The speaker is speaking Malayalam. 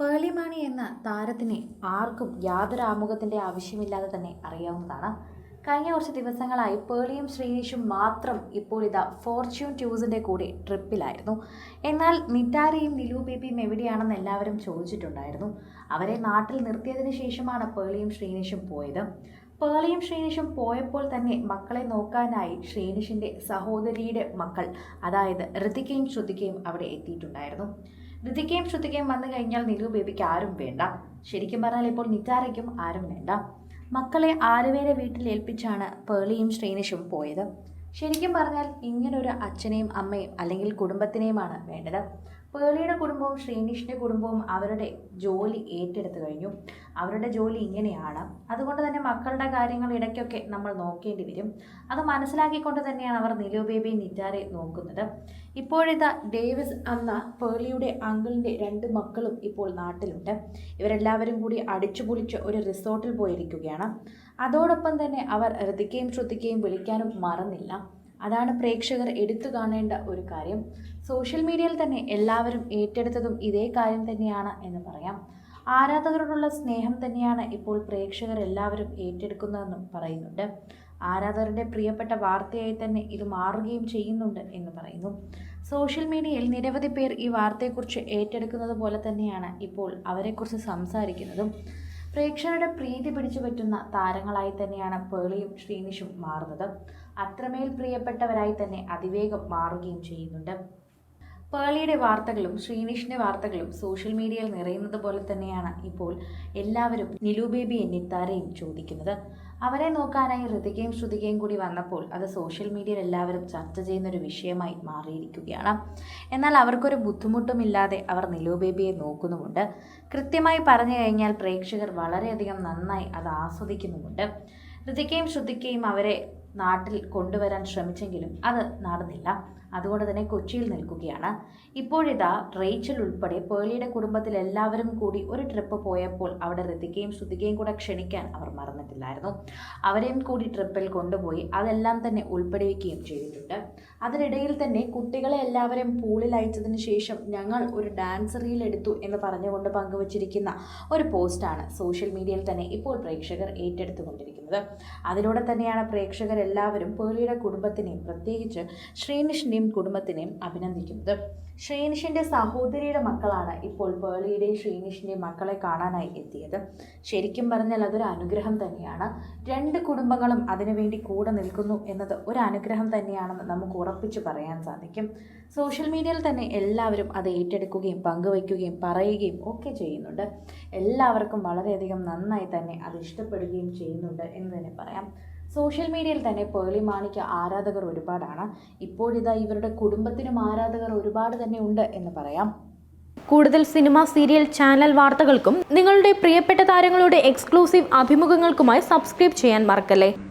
പേളിമാണി എന്ന താരത്തിനെ ആർക്കും യാതൊരു ആമുഖത്തിന്റെ ആവശ്യമില്ലാതെ തന്നെ അറിയാവുന്നതാണ്. കഴിഞ്ഞ കുറച്ച് ദിവസങ്ങളായി പേളിയും ശ്രീനീഷും മാത്രം ഇപ്പോൾ ഇതാ ഫോർച്യൂൺ ട്യൂസിന്റെ കൂടെ ട്രിപ്പിലായിരുന്നു. എന്നാൽ നിറ്റാരയും നിലു ബേബിയും എവിടെയാണെന്ന് എല്ലാവരും ചോദിച്ചിട്ടുണ്ടായിരുന്നു. അവരെ നാട്ടിൽ നിർത്തിയതിന് ശേഷമാണ് പേളിയും ശ്രീനീഷും പോയത്. പേളിയും ശ്രീനിഷും പോയപ്പോൾ തന്നെ മക്കളെ നോക്കാനായി ശ്രീനിഷിന്റെ സഹോദരിയുടെ മക്കൾ അതായത് ഋതികയും ശ്രുതികയും അവിടെ എത്തിയിട്ടുണ്ടായിരുന്നു. ഋതികയും ശ്രുതികയും വന്നു കഴിഞ്ഞാൽ നിലു ബേബിക്ക് ആരും വേണ്ട. ശരിക്കും പറഞ്ഞാൽ ഇപ്പോൾ നിറ്റാരയ്ക്കും ആരും വേണ്ട. മക്കളെ ആലുവേരെ വീട്ടിൽ ഏൽപ്പിച്ചാണ് പേളിയും ശ്രീനിഷും പോയത്. ശരിക്കും പറഞ്ഞാൽ ഇങ്ങനൊരു അച്ഛനെയും അമ്മയും അല്ലെങ്കിൽ കുടുംബത്തിനെയുമാണ് വേണ്ടത്. പേളിയുടെ കുടുംബവും ശ്രീനിഷിന്റെ കുടുംബവും അവരുടെ ജോലി ഏറ്റെടുത്തു കഴിഞ്ഞു. അവരുടെ ജോലി ഇങ്ങനെയാണ്. അതുകൊണ്ട് തന്നെ മക്കളുടെ കാര്യങ്ങൾ ഇടയ്ക്കൊക്കെ നമ്മൾ നോക്കേണ്ടി വരും. അത് മനസ്സിലാക്കിക്കൊണ്ട് തന്നെയാണ് അവർ നിലു ബേബി നിറ്റാരെ നോക്കുന്നത്. ഇപ്പോഴിതാ ഡേവിസ് എന്ന പേളിയുടെ അങ്കിളിന്റെ രണ്ട് മക്കളും ഇപ്പോൾ നാട്ടിലുണ്ട്. ഇവരെല്ലാവരും കൂടി അടിച്ചു പൊളിച്ച് ഒരു റിസോർട്ടിൽ പോയിരിക്കുകയാണ്. അതോടൊപ്പം തന്നെ അവർ ഋതികയും ശ്രുതിക്കയും വിളിക്കാനും മറന്നില്ല. അതാണ് പ്രേക്ഷകർ എടുത്തു കാണേണ്ട ഒരു കാര്യം. സോഷ്യൽ മീഡിയയിൽ തന്നെ എല്ലാവരും ഏറ്റെടുത്തതും ഇതേ കാര്യം തന്നെയാണ് എന്ന് പറയാം. ആരാധകരോടുള്ള സ്നേഹം തന്നെയാണ് ഇപ്പോൾ പ്രേക്ഷകർ എല്ലാവരും ഏറ്റെടുക്കുന്നതെന്നും പറയുന്നുണ്ട്. ആരാധകരുടെ പ്രിയപ്പെട്ട വാർത്തയായി തന്നെ ഇത് മാറുകയും ചെയ്യുന്നുണ്ട് എന്ന് പറയുന്നു. സോഷ്യൽ മീഡിയയിൽ നിരവധി പേർ ഈ വാർത്തയെക്കുറിച്ച് ഏറ്റെടുക്കുന്നത് പോലെ തന്നെയാണ് ഇപ്പോൾ അവരെക്കുറിച്ച് സംസാരിക്കുന്നതും. പ്രേക്ഷകരുടെ പ്രീതി പിടിച്ചു പറ്റുന്ന താരങ്ങളായി തന്നെയാണ് പേളിയും ശ്രീനിഷും മാറുന്നത്. അത്രമേൽ പ്രിയപ്പെട്ടവരായി തന്നെ അതിവേഗം മാറുകയും ചെയ്യുന്നുണ്ട്. പേളിയുടെ വാർത്തകളും ശ്രീനിഷിന്റെ വാർത്തകളും സോഷ്യൽ മീഡിയയിൽ നിറയുന്നത് പോലെ തന്നെയാണ് ഇപ്പോൾ എല്ലാവരും നിലു ബേബി എന്നിത്താരെയും ചോദിക്കുന്നത്. അവരെ നോക്കാനായി ഋതികയും ശ്രുതികയും കൂടി വന്നപ്പോൾ അത് സോഷ്യൽ മീഡിയയിൽ എല്ലാവരും ചർച്ച ചെയ്യുന്ന ഒരു വിഷയമായി മാറിയിരിക്കുകയാണ്. എന്നാൽ അവർക്കൊരു ബുദ്ധിമുട്ടുമില്ലാതെ അവർ നിലു ബേബിയെ നോക്കുന്നുമുണ്ട്. കൃത്യമായി പറഞ്ഞു കഴിഞ്ഞാൽ പ്രേക്ഷകർ വളരെയധികം നന്നായി അത് ആസ്വദിക്കുന്നുമുണ്ട്. ഋതികയും ശ്രുതികയും അവരെ നാട്ടിൽ കൊണ്ടുവരാൻ ശ്രമിച്ചെങ്കിലും അത് നടന്നില്ല. അതുകൊണ്ട് തന്നെ കൊച്ചിയിൽ നിൽക്കുകയാണ്. ഇപ്പോഴിതാ റേച്ചൽ ഉൾപ്പെടെ പേളിയുടെ കുടുംബത്തിൽ എല്ലാവരും കൂടി ഒരു ട്രിപ്പ് പോയപ്പോൾ അവിടെ ഋതികയും ശ്രുതികയും കൂടെ ക്ഷണിക്കാൻ അവർ മറന്നിട്ടില്ലായിരുന്നു. അവരെയും കൂടി ട്രിപ്പിൽ കൊണ്ടുപോയി അതെല്ലാം തന്നെ ഉൾപ്പെടുവിക്കുകയും ചെയ്തിട്ടുണ്ട്. അതിനിടയിൽ തന്നെ കുട്ടികളെ എല്ലാവരെയും പൂളിൽ അയച്ചതിന് ശേഷം ഞങ്ങൾ ഒരു ഡാൻസ് റീൽ എടുത്തു എന്ന് പറഞ്ഞുകൊണ്ട് പങ്കുവച്ചിരിക്കുന്ന ഒരു പോസ്റ്റാണ് സോഷ്യൽ മീഡിയയിൽ തന്നെ ഇപ്പോൾ പ്രേക്ഷകർ ഏറ്റെടുത്തുകൊണ്ടിരിക്കുന്നത്. അതിലൂടെ തന്നെയാണ് പ്രേക്ഷകരെല്ലാവരും പേളിയുടെ കുടുംബത്തിനെയും പ്രത്യേകിച്ച് ശ്രീനിഷിന്റെയും കുടുംബത്തിനെയും അഭിനന്ദിക്കുന്നത്. ശ്രീനിഷിന്റെ സഹോദരിയുടെ മക്കളാണ് ഇപ്പോൾ പേളിയുടെയും ശ്രീനിഷിന്റെയും മക്കളെ കാണാനായി എത്തിയത്. ശരിക്കും പറഞ്ഞാൽ അതൊരു അനുഗ്രഹം തന്നെയാണ്. രണ്ട് കുടുംബങ്ങളും അതിനുവേണ്ടി കൂടെ നിൽക്കുന്നു എന്നത് ഒരു അനുഗ്രഹം തന്നെയാണെന്ന് നമുക്ക് ഉറപ്പിച്ച് പറയാൻ സാധിക്കും. സോഷ്യൽ മീഡിയയിൽ തന്നെ എല്ലാവരും അത് ഏറ്റെടുക്കുകയും പങ്കുവയ്ക്കുകയും പറയുകയും ഒക്കെ ചെയ്യുന്നുണ്ട്. എല്ലാവർക്കും വളരെയധികം നന്നായി തന്നെ അത് ഇഷ്ടപ്പെടുകയും ചെയ്യുന്നുണ്ട് എന്ന് തന്നെ പറയാം. സോഷ്യൽ മീഡിയയിൽ തന്നെ പേളി മാണിക്ക് ആരാധകർ ഒരുപാടാണ്. ഇപ്പോഴിതാ ഇവരുടെ കുടുംബത്തിനും ആരാധകർ ഒരുപാട് തന്നെ ഉണ്ട് എന്ന് പറയാം. കൂടുതൽ സിനിമ സീരിയൽ ചാനൽ വാർത്തകൾക്കും നിങ്ങളുടെ പ്രിയപ്പെട്ട താരങ്ങളുടെ എക്സ്ക്ലൂസീവ് അഭിമുഖങ്ങൾക്കുമായി സബ്സ്ക്രൈബ് ചെയ്യാൻ മറക്കല്ലേ?